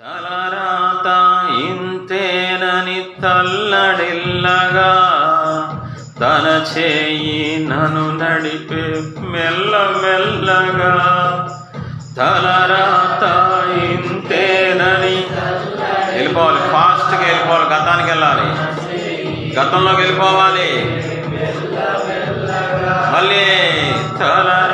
తలరాత ఇంతేనని తల్లడిల్లగా తన చేయి నను నడిపే మెల్ల మెల్లగా. తలరాత ఇంతేనని వెళ్ళిపోవాలి ఫాస్ట్గా వెళ్ళిపోవాలి గతానికి వెళ్ళాలి. గతంలోకి వెళ్ళిపోవాలి. మళ్ళీ తల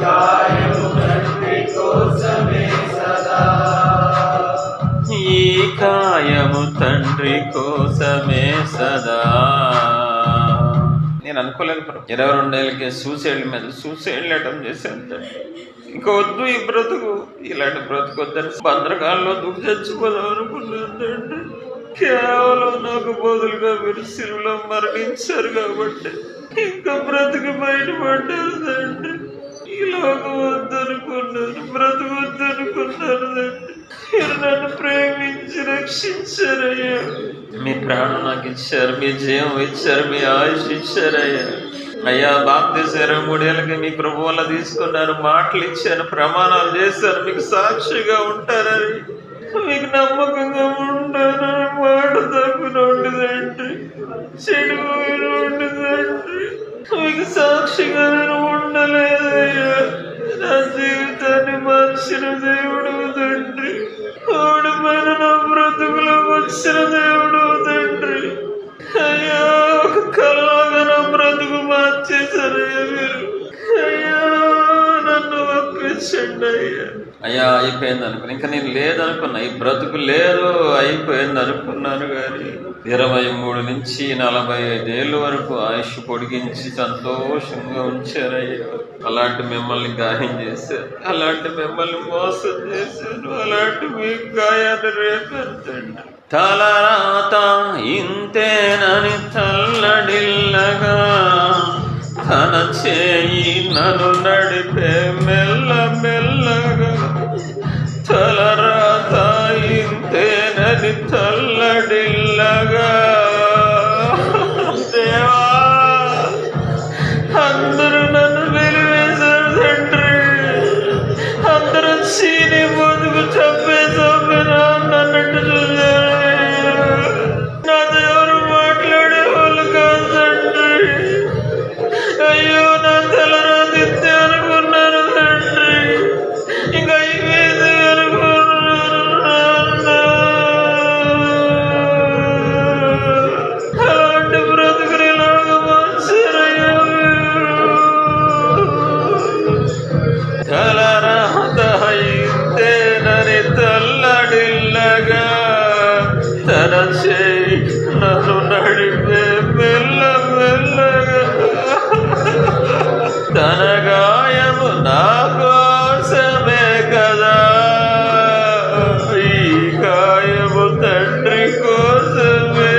కాయము తండ్రి కోసమే సదా నేను అనుకోలేదు ప్రభు. ఇరవై రెండేళ్ళకి సూసైడ్ మీద సూసైడ్ లేటం చేశాను తండ్రి. ఇంకా వద్దు ఈ బ్రతుకు ఇలాంటి బ్రతుకు వద్దని బందరకాల్లో దుఃఖ చచ్చిపోదాం అనుకున్నాను తండ్రి. కేవలం నాకు బదులుగా మీరు సిరులో మరణించారు కాబట్టి ఇంకా బ్రతుకు బయటపడ్డారు తండ్రి ఈ లోకం వద్దనుకున్నాను బ్రతకొద్దనుకున్నాను మీరు నన్ను ప్రేమించి రక్షించారయ్యా. మీ ప్రాణం నాకు ఇచ్చారు మీ జీవం ఇచ్చారు మీ ఆయుష్ ఇచ్చారయ్యా. అయ్యా బాప్తీసారు మూడేళ్ళకి మీ ప్రభు వల్ల తీసుకున్నారు మాటలు ఇచ్చాను ప్రమాణాలు చేశాను మీకు సాక్షిగా ఉంటారని. మీకు నమ్మకంగా ఉంటాను మాట తప్పినోండి తండ్రి చెడు పోయినోండి మీకు సాక్షిగా నేను ఉండలేదయ్యా నా జీవితాన్ని మార్చిన దేవుడు తండ్రి. ఓడిపోయిన నా బ్రతుకులో వచ్చిన అయిపోయింది అనుకున్నా. ఇంకా నేను లేదనుకున్నా. ఈ బ్రతుకు లేదు అయిపోయింది అనుకున్నాను కానీ ఇరవై మూడు నుంచి నలభై ఐదేళ్ళ వరకు ఆయుష్ పొడిగించి సంతోషంగా ఉంచారయ్యా. అలాంటి మిమ్మల్ని గాయం చేశారు. అలాంటి మిమ్మల్ని మోసం చేశాను అలాంటి మీ గాయాన్ని రేపెత్తండి. తలరాత ఇంతేనని తల్లడిల్లగా తన చేయి నన్ను నడిపే చేయి నన్ను నడిపే మెల్ల మెల్లగా తన గాయము నా కోసమే కదా ఈ గాయము తండ్రి కోసమే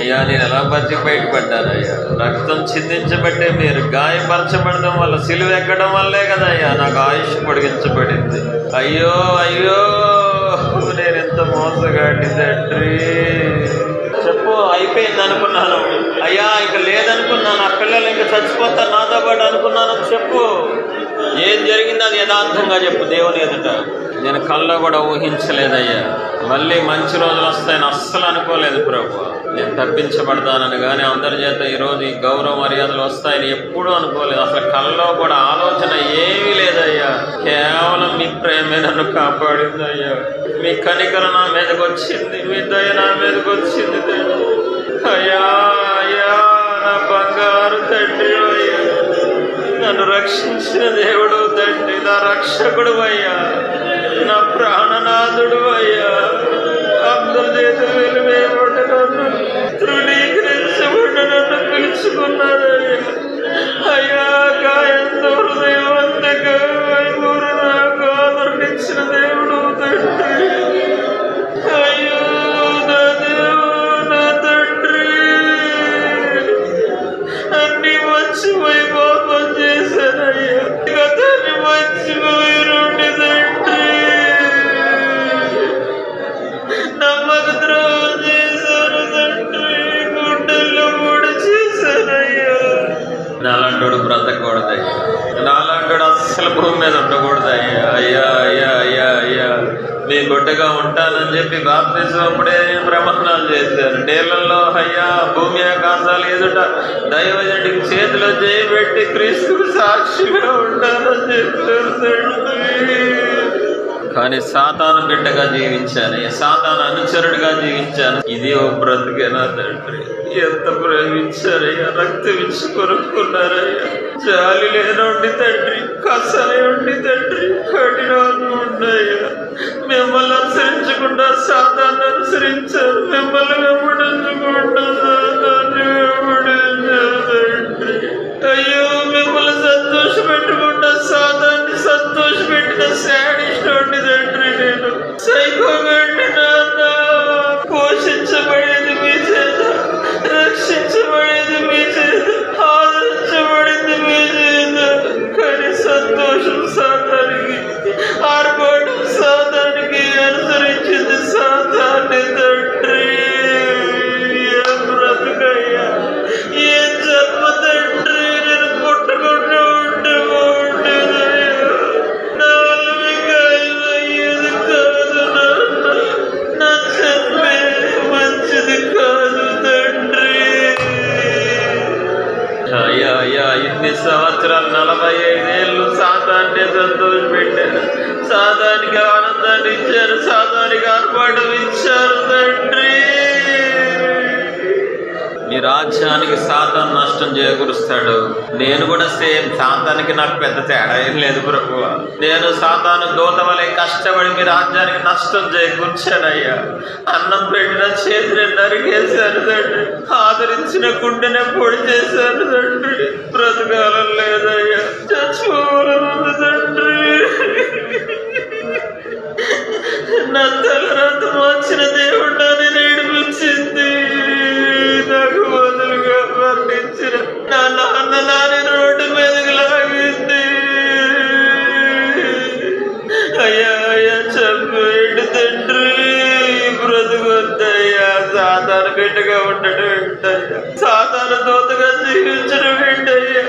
అయ్యా నేను ఎలా బతికి బయటపడ్డానయ్యా రక్తం చిందించబట్టే మీరు గాయపరచబడడం వల్ల సిలువ ఎక్కడం వల్లే కదా అయ్యా నాకు ఆయుష్ పొడిగించబడింది. అయ్యో అయ్యో! ఎంత మోసగాడి తండ్రి. చెప్పు అయిపోయింది అనుకున్నాను అయ్యా ఇక లేదనుకున్నాను. నా పిల్లలు ఇంకా చచ్చిపోతారు నాతో పాటు అనుకున్నాను. చెప్పు. ఏం జరిగిందో అది యథార్థంగా చెప్పు దేవుని ఎదుట. నేను కల్లో కూడా ఊహించలేదయ్యా. మళ్ళీ మంచి రోజులు వస్తాయని అస్సలు అనుకోలేదు ప్రభు. నేను తప్పించబడతానని కానీ అందరి చేత ఈరోజు ఈ గౌరవ మర్యాదలు వస్తాయని ఎప్పుడూ అనుకోలేదు. అసలు కళ్ళలో కూడా ఆలోచన ఏమీ లేదయ్యా. కేవలం మీ ప్రేమే నన్ను కాపాడింది అయ్యా మీ కనికర నా మీదకి వచ్చింది. మీ దయ నా మీదకి వచ్చింది అయ్యా అయ్యా నా బంగారు తండ్రి అయ్యా. నన్ను రక్షించిన దేవుడు తండ్రి నా రక్షకుడు అయ్యా. నా ప్రాణనాథుడు అయ్యా. అందరి చేతి వెలువేయబడి నన్ను తృణీకరించబడి నన్ను పిలుచుకున్నారయ్యా భూమి మీద ఉండకూడదు అయ్యా అయ్యా అయ్యా అయ్యా మీ గుడ్డగా ఉంటానని చెప్పి బాప్తిజం ప్రమాణాలు చేశారు. నీళ్ళల్లో అయ్యా భూమి ఆకాశాలు ఎదుట దైవజనుడికి చేతిలో చేయబెట్టి క్రీస్తుకు సాక్షిగా ఉంటానని చెప్పారు కానీ సాతాను బిడ్డగా జీవించాను. సాతాను అనుచరుడిగా జీవించాను. ఇది ఓ బ్రతికేనా తండ్రి. ఎంత ప్రేమించారయ్యా రక్తం ఇచ్చి కొనుక్కున్నారయ్యా జాలి లేనుండి తండ్రి. కసలేండి తండ్రి. కఠినాలు ఉన్నాయ్యా మిమ్మల్ని అనుసరించకుండా సాతాన్ని అనుసరించారు. మిమ్మల్ని వెంబడించకుండా సంతోష పెట్టిన శాడిస్టోండి తండ్రి నేను రాజ్యానికి సాతాన్ నష్టం చేకూరుస్తాడు. నేను కూడా సేమ్. సాతానికి నాకు పెద్ద తేడా ఏం లేదు ప్రభు. నేను సాతాను దూత వలె కష్టపడి మీ రాజ్యానికి నష్టం చేకూర్చాడయ్యా అన్నం పెట్టిన చేతిని నరికేశాను తండ్రి. ఆదరించిన గుండెనే పొడి చేశాను తండ్రి. బ్రతకాలం లేదయ్యా. చచ్చిపోవాలనుంది బ్రతుకొద్దయ్యా సాధారణ బిడ్డగా ఉండడం ఏంటయ్యా? సాధారణ దూతగా జీవించడం ఏంటయ్యా?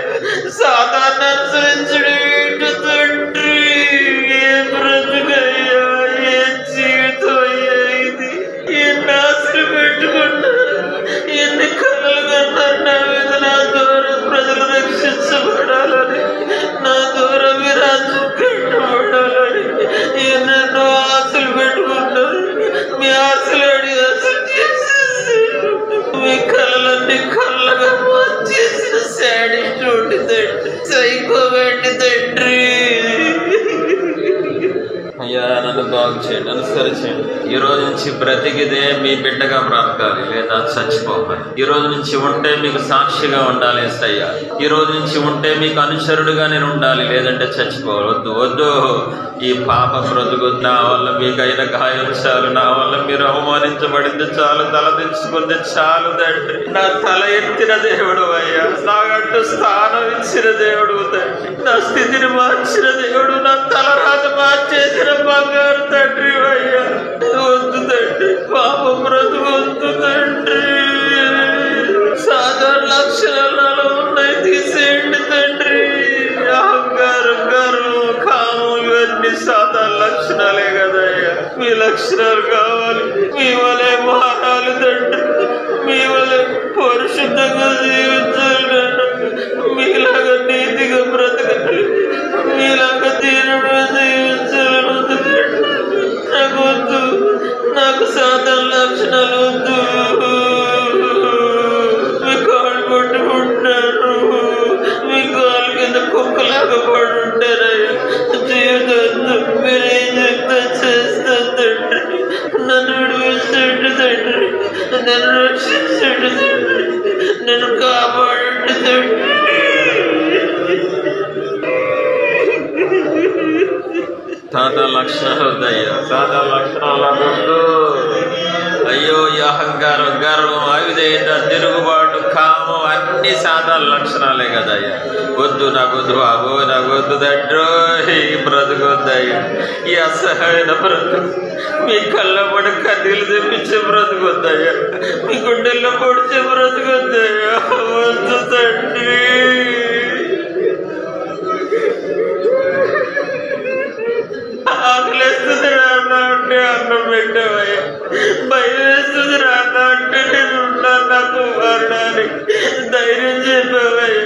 సాధారణ అనుసరించడం. చేయండి ఈ రోజు నుంచి బ్రతికిదే మీ బిడ్డగా బ్రతకాలి లేదా చచ్చిపోవాలి. ఈ రోజు నుంచి ఉంటే మీకు సాక్షిగా ఉండాలి అయ్యా ఈ రోజు నుంచి ఉంటే మీకు అనుచరుడుగా నేను ఉండాలి లేదంటే చచ్చిపోవాలి. వద్దు వద్దు. ఈ పాప బ్రతుకు నా వల్ల మీకైన గాయం చాలు నా వల్ల మీరు అవమానించబడింది చాలు తల తెచ్చుకుంది చాలు తండ్రి. నా తల ఎత్తిన దేవుడు అయ్యా. నాకంటూ స్థానం ఇచ్చిన దేవుడు తండ్రి. నా స్థితిని మార్చిన దేవుడు నా తల మార్చేసిన బంగారు తండ్రి అయ్యా. వద్దు తండ్రి పాప బ్రతుకు వద్దు తండ్రి సాధారణ లక్షణాలు ఉన్నాయి. తీసేయండి తండ్రి. అహంకారం గర్వం కామం ఇవన్నీ సాధారణ లక్షణాలే కదయ్యా. మీ లక్షణాలు కావాలి. మీ వలె మారాలి తండ్రి. మీ వలే పరిశుద్ధంగా జీవించాలి మీలాగా నీతిగా బ్రతకాలి. మీలాగా దర్శనాలు మీ కాళ్ళు పట్టుకుంటున్నారు మీ కాళ్ళ కింద కుక్కలాగా పడి ఉంటారయ్యా జీవితంతో మీరేం చెప్తా చేస్తా నన్ను విడిపించండి తండ్రి. నన్ను రక్షించండి తండ్రి. నన్ను కాపాడండి తండ్రి. సాదా లక్షణ తాత లక్షణాలు లక్షణాల అయ్యో ఈ అహంకారం గర్వం అవిధేయత తిరుగుబాటు కామం అన్ని సాధారణ లక్షణాలే కదా అయ్యా. వద్దు నాకు వద్దు బాబు నాకు వద్దు తండ్రో ఈ బ్రతుకు ఈ అసహ్యమైన బ్రతుకు. మీ కళ్ళ పడి కదిలు తెప్పించే బ్రతుకుద్దయ్యా. మీ గుండెల్లో పొడిచే బ్రతుకుద్దయ్యా. వద్దు తండ్రి భయం వేస్తుంది అంటే నేను ధైర్యం చెప్పావయ్యా